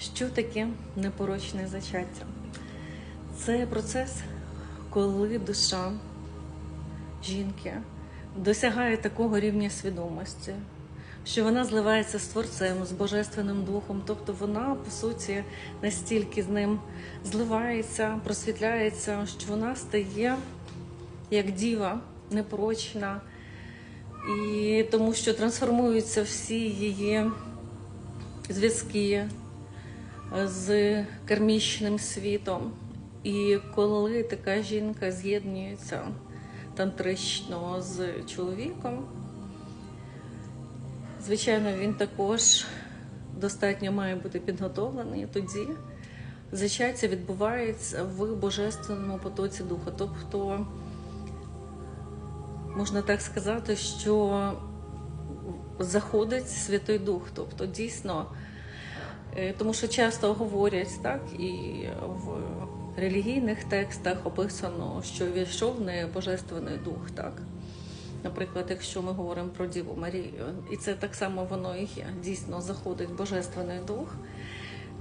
Що таке непорочне зачаття? Це процес, коли душа жінки досягає такого рівня свідомості, що вона зливається з Творцем, з Божественним Духом, тобто вона, по суті, настільки з ним зливається, просвітляється, що вона стає як діва, непорочна, і тому що трансформуються всі її зв'язки з кармічним світом. І коли така жінка з'єднується тантрично з чоловіком, звичайно, він також достатньо має бути підготовлений. Тоді зачаття відбувається в божественному потоці духа. Тобто, можна так сказати, що заходить Святий Дух, тобто дійсно. Е, Тому що часто говорять так і в релігійних текстах описано, що війшов не божественний дух, так. Наприклад, якщо ми говоримо про Діву Марію, і це так само воно і є. Дійсно заходить божественний дух,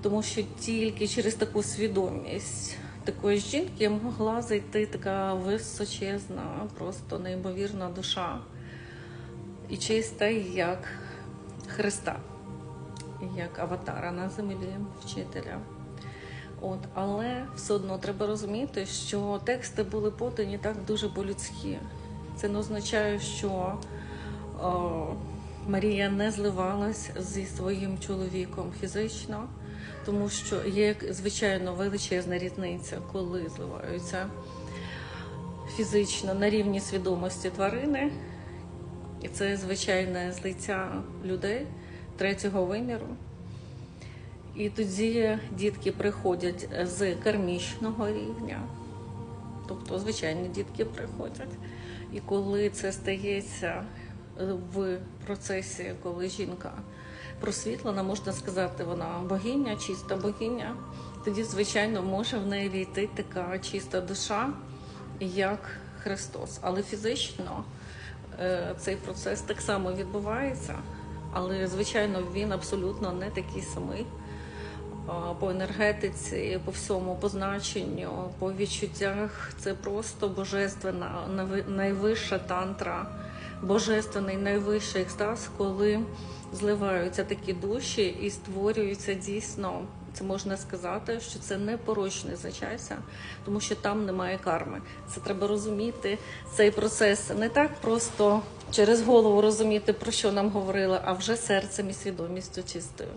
тому що тільки через таку свідомість такої жінки могла зайти така височезна, просто неймовірна душа і чиста, як Христа як аватара на землі вчителя. От, але все одно треба розуміти, що тексти були подані так дуже по-людськи. Це не означає, що о, Марія не зливалась зі своїм чоловіком фізично, тому що є, звичайно, величезна різниця, коли зливаються фізично на рівні свідомості тварини, і це звичайне злиття людей третього виміру. І тоді дітки приходять з кармічного рівня, тобто звичайні дітки приходять. І коли це стається в процесі, коли жінка просвітлена, можна сказати, вона богиня, чиста богиня, тоді, звичайно, може в неї війти така чиста душа, як Христос. Але фізично е, цей процес так само відбувається. Але, звичайно, він абсолютно не такий самий по енергетиці, по всьому, по значенню, по відчуттях. Це просто божественна, найвища тантра, божественний найвищий екстаз, коли зливаються такі душі і створюються дійсно. Це можна сказати, що це не порочне зачаття, тому що там немає карми. Це треба розуміти. Цей процес не так просто через голову розуміти, про що нам говорили, а вже серцем і свідомістю чистою.